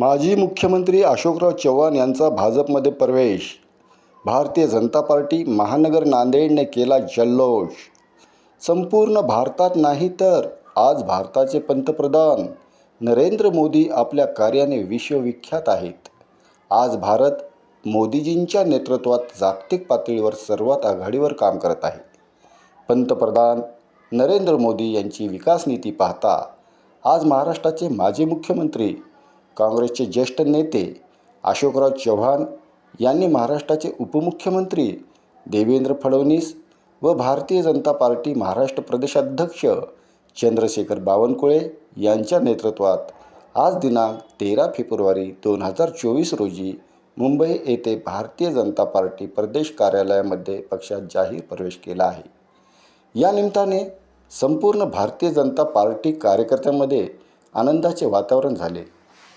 माजी मुख्यमंत्री अशोकराव चव्हाण यांचा भाजपमध्ये प्रवेश. भारतीय जनता पार्टी महानगर नांदेडने केला जल्लोष. संपूर्ण भारतात नाही तर आज भारताचे पंतप्रधान नरेंद्र मोदी आपल्या कार्याने विश्वविख्यात आहेत. आज भारत मोदीजींच्या नेतृत्वात जागतिक पातळीवर सर्वात आघाडीवर काम करत आहे. पंतप्रधान नरेंद्र मोदी यांची विकास नीती पाहता आज महाराष्ट्राचे माजी मुख्यमंत्री काँग्रेसचे ज्येष्ठ नेते अशोकराव चव्हाण यांनी महाराष्ट्राचे उपमुख्यमंत्री देवेंद्र फडणवीस व भारतीय जनता पार्टी महाराष्ट्र प्रदेशाध्यक्ष चंद्रशेखर बावनकुळे यांच्या नेतृत्वात आज दिनांक तेरा फेब्रुवारी दोन हजार चोवीस रोजी मुंबई येथे भारतीय जनता पार्टी प्रदेश कार्यालयामध्ये पक्षात जाहीर प्रवेश केला आहे. या निमित्ताने संपूर्ण भारतीय जनता पार्टी कार्यकर्त्यांमध्ये आनंदाचे वातावरण झाले.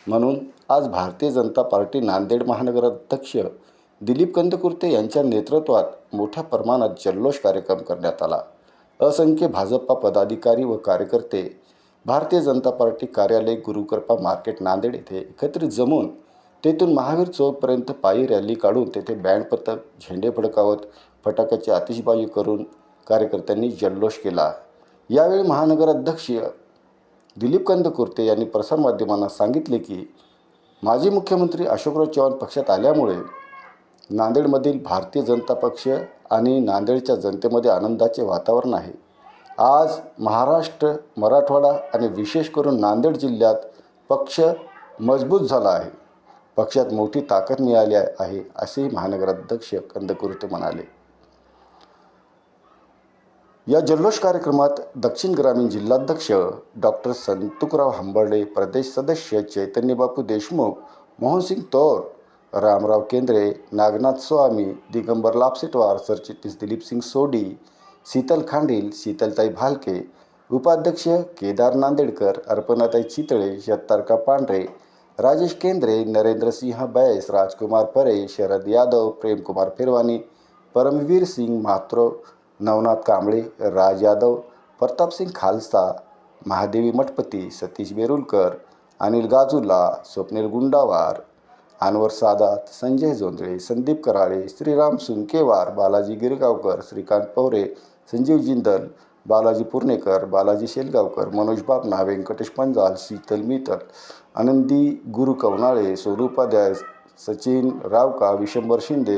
म्हणून आज भारतीय जनता पार्टी नांदेड महानगराध्यक्ष दिलीप कंदकुर्ते यांच्या नेतृत्वात मोठ्या प्रमाणात जल्लोष कार्यक्रम करण्यात आला. असंख्य भाजपा पदाधिकारी व कार्यकर्ते भारतीय जनता पार्टी कार्यालय गुरुकृपा मार्केट नांदेड येथे एकत्रित जमून तेथून महावीर चौकपर्यंत पायी रॅली काढून तेथे बँड पथक झेंडे फडकावत फटाक्याची आतिषबाजी करून कार्यकर्त्यांनी जल्लोष केला. यावेळी महानगराध्यक्ष दिलीप कंदकुर्ते यांनी प्रसारमाध्यमांना सांगितले की माजी मुख्यमंत्री अशोकराव चव्हाण पक्षात आल्यामुळे नांदेडमधील भारतीय जनता पक्ष आणि नांदेडच्या जनतेमध्ये आनंदाचे वातावरण आहे. आज महाराष्ट्र मराठवाडा आणि विशेष करून नांदेड जिल्ह्यात पक्ष मजबूत झाला आहे. पक्षात मोठी ताकद मिळाली आहे असेही महानगराध्यक्ष कंदकुर्ते म्हणाले. या जल्लोष कार्यक्रमात दक्षिण ग्रामीण जिल्हाध्यक्ष डॉक्टर संतुकराव हंबर्डे प्रदेश सदस्य चैतन्यबापू देशमुख मोहनसिंग तौर रामराव केंद्रे नागनाथ स्वामी दिगंबर लापसेटवार सरचिटणीस दिलीपसिंग सोडी शीतल खांडील शीतलताई भालके उपाध्यक्ष केदार नांदेडकर अर्पणाताई चितळे शतारका पांढरे राजेश केंद्रे नरेंद्रसिंह बैस राजकुमार परे शरद यादव प्रेमकुमार फिरवानी परमवीर सिंग म्हात्रो नवनाथ कांबळे राज यादव प्रतापसिंग खालसा महादेवी मठपती सतीश बेरुलकर अनिल गाजूला स्वप्नील गुंडावार अनवर सादात संजय जोंधळे संदीप कराळे श्रीराम सुंकेवार बालाजी गिरगावकर श्रीकांत पवरे संजीव जिंदल बालाजी पुर्णेकर बालाजी शेलगावकर मनोज बापना व्यंकटेश पंजाल शीतल मितल आनंदी गुरु कवनाळे स्वरूपाध्याय सचिन रावका विशंभर शिंदे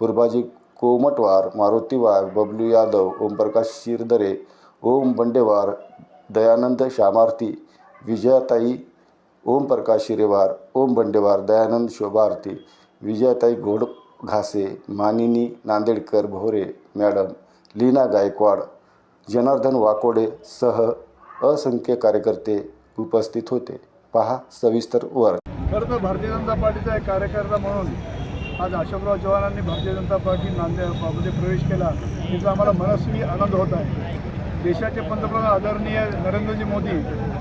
गुरबाजी कोमटवार मारुती वाघ बबलू यादव ओमप्रकाश शिरदरे ओम बंडेवार दयानंद शामार्थी विजयाताई ओमप्रकाश शिरेवार ओम बंडेवार दयानंद शोभारती विजयाताई घोड घासे मानिनी नांदेडकर भोरे मॅडम लीना गायकवाड जनार्दन वाकोडे सह असंख्य कार्यकर्ते उपस्थित होते. पहा सविस्तर वर. खरं तर भारतीय जनता पार्टीचा एक कार्यकर्ता म्हणून आज अशोकराव चव्हाणांनी भारतीय जनता पार्टी नांदेड प्रवेश केला याचा आम्हाला मनस्वी आनंद होत आहे. देशाचे पंतप्रधान आदरणीय नरेंद्रजी मोदी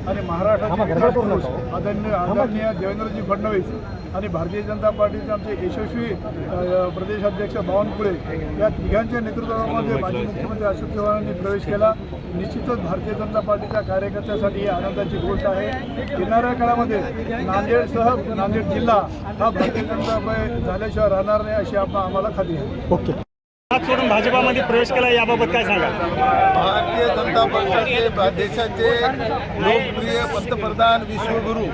आणि महाराष्ट्राचे विकास पुरुष आदरणीय आदरणीय देवेंद्रजी फडणवीस आणि भारतीय जनता पार्टीचे आमचे यशस्वी प्रदेशाध्यक्ष बावनकुळे या तिघांच्या नेतृत्वामध्ये माजी मुख्यमंत्री अशोक चव्हाणांनी प्रवेश केला. निश्चितच भारतीय जनता पार्टीच्या कार्यकर्त्यासाठी ही आनंदाची गोष्ट आहे. येणाऱ्या काळामध्ये नांदेडसह नांदेड जिल्हा हा भारतीय जनता झाल्याशिवाय राहणार नाही अशी आप- आम्हाला खात्री आहे. हात सोडून भाजपामध्ये प्रवेश केला याबाबत काय सांगा भारतीय जनता पक्षाचे देशाचे लोकप्रिय पंतप्रधान विश्वगुरू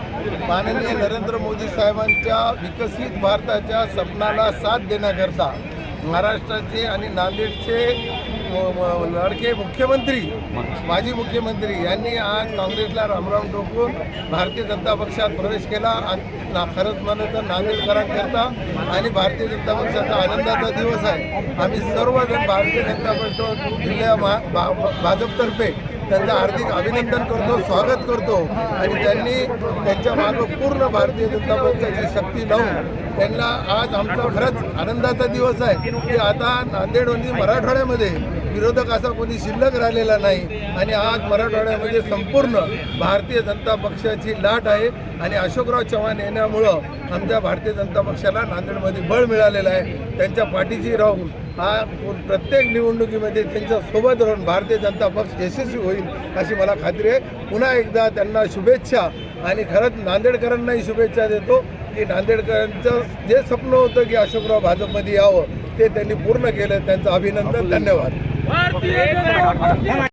माननीय नरेंद्र मोदी साहेबांच्या विकसित भारताच्या स्वप्नाला साथ देण्याकरता महाराष्ट्राचे आणि नांदेडचे लाडके मुख्यमंत्री माजी मुख्यमंत्री यांनी आज काँग्रेसला रामराम टोकून भारतीय जनता पक्षात प्रवेश केला. आणि खरंच म्हणलं तर नांदेडकरांकरता आणि भारतीय जनता पक्षाचा आनंदाचा दिवस आहे. आम्ही सर्वजण भारतीय जनता पक्ष जिल्ह्या भाजपतर्फे त्यांचं हार्दिक अभिनंदन करतो स्वागत करतो. आणि त्यांनी त्यांच्या मागं पूर्ण भारतीय जनता पक्षाची शक्ती लावून त्यांना आज आमचा खरंच आनंदाचा दिवस आहे. की आता नांदेड मराठवाड्यामध्ये विरोधक असा कोणी शिल्लक राहिलेला नाही आणि आज मराठवाड्यामध्ये संपूर्ण भारतीय जनता पक्षाची लाट आहे आणि अशोकराव चव्हाण येण्यामुळं आमच्या भारतीय जनता पक्षाला नांदेडमध्ये बळ मिळालेलं आहे. त्यांच्या पाठीशी राहून हा प्रत्येक निवडणुकीमध्ये त्यांच्यासोबत राहून भारतीय जनता पक्ष यशस्वी होईल अशी मला खात्री आहे. पुन्हा एकदा त्यांना शुभेच्छा आणि खरंच नांदेडकरांनाही शुभेच्छा देतो की नांदेडकरांचं जे स्वप्न होतं की अशोकराव भाजपमध्ये यावं ते त्यांनी पूर्ण केलं. त्यांचं अभिनंदन धन्यवाद. ¡Partido!